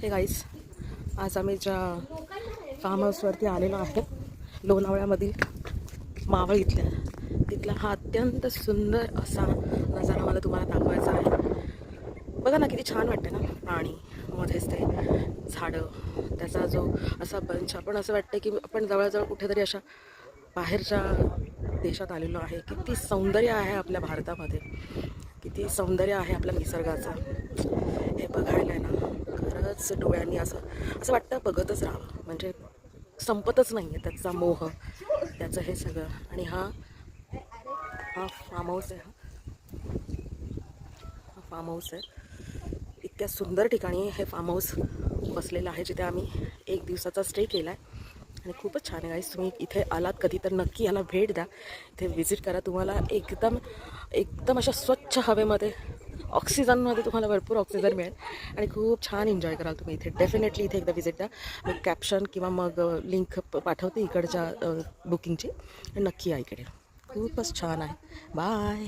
Hey guys आज आम्ही ज्या फार्म हाऊसवरती आलेलो आहे लोणावळ्यामधील मावळ इथल्या. तिथला हा अत्यंत सुंदर असा नजारा मला तुम्हाला दाखवायचा आहे. बघा ना किती छान वाटतं ना? पाणी मध्येच ते झाडं त्याचा जो असा बंच आपण असं वाटतं की आपण जवळजवळ कुठेतरी अशा बाहेरच्या देशात आलेलो आहे. किती सौंदर्य आहे आपल्या भारतामध्ये. किती सौंदर्य आहे आपल्या निसर्गाचं. हे बघायला आहे ना. असं डोळ्यांनी असं असं वाटतं बघतच राहावं. म्हणजे संपतच नाही आहे त्याचा मोह त्याचं हे सगळं. आणि हा हा फार्म हाऊस आहे हा. हा फार्म हाऊस आहे. इतक्या सुंदर ठिकाणी हे फार्म हाऊस बसलेलं आहे जिथे आम्ही एक दिवसाचा स्टे केला आहे आणि खूपच छान आहे गाईस तुम्ही इथे आलात कधी तर नक्की याला भेट द्या. इथे व्हिजिट करा. तुम्हाला एकदम एकदम अशा स्वच्छ हवेमध्ये ऑक्सिजनमध्ये तुम्हाला भरपूर ऑक्सिजन मिळेल. आणि खूप छान एन्जॉय कराल तुम्ही इथे. डेफिनेटली इथे एकदा व्हिजिट द्या मी कॅप्शन किंवा मग लिंक पाठवते इकडच्या बुकिंगची आणि नक्की या इकडे. खूपच छान आहे. बाय